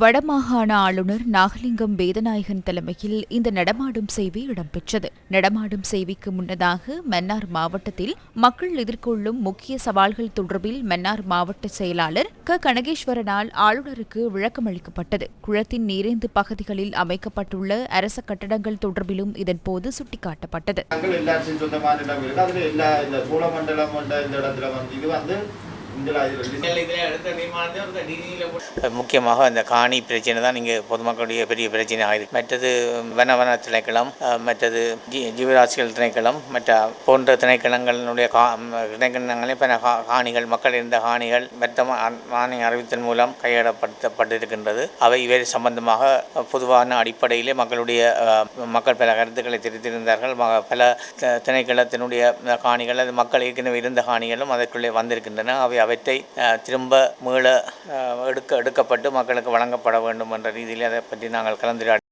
வடமாகாண ஆளுநர் நாகலிங்கம் வேதநாயகன் தலைமையில் இந்த நடமாடும் சேவை இடம்பெற்றது. நடமாடும் சேவைக்கு முன்னதாக மன்னார் மாவட்டத்தில் மக்கள் எதிர்கொள்ளும் முக்கிய சவால்கள் தொடர்பில் மன்னார் மாவட்ட செயலாளர் க. கனகேஸ்வரனால் ஆளுநருக்கு விளக்கமளிக்கப்பட்டது குளத்தின் நீரேந்து பகுதிகளில் அமைக்கப்பட்டுள்ள அரச கட்டடங்கள் தொடர்பிலும் இதன்போது சுட்டிக்காட்டப்பட்டது. முக்கியமாக அந்த காணி பிரச்சனை தான் இங்கே பொதுமக்களுடைய பெரிய பிரச்சனையாக இருக்கு மற்றது வனவன திணைக்களம் மற்றது ஜீ ஜீவராசிகள் திணைக்களம் மற்ற போன்ற திணைக்களங்களினுடைய கா திணைக்களங்களே இப்போ காணிகள் மக்கள் இருந்த காணிகள் மற்ற மானிய அறிவித்தல் மூலம் கையடப்படுத்தப்பட்டிருக்கின்றது. அவை இவை சம்பந்தமாக பொதுவான அடிப்படையிலே மக்களுடைய மக்கள் பல கருத்துக்களை தெரிவித்திருந்தார்கள். பல திணைக்களத்தினுடைய காணிகள் அது மக்கள் ஏற்கனவே இருந்த காணிகளும் அதற்குள்ளே வந்திருக்கின்றன. அவை அவற்றை திரும்ப மீள எடுக்க எடுக்கப்பட்டு மக்களுக்கு வழங்கப்பட வேண்டும் என்ற ரீதியில் அதை பற்றி நாங்கள் கலந்துரையாடி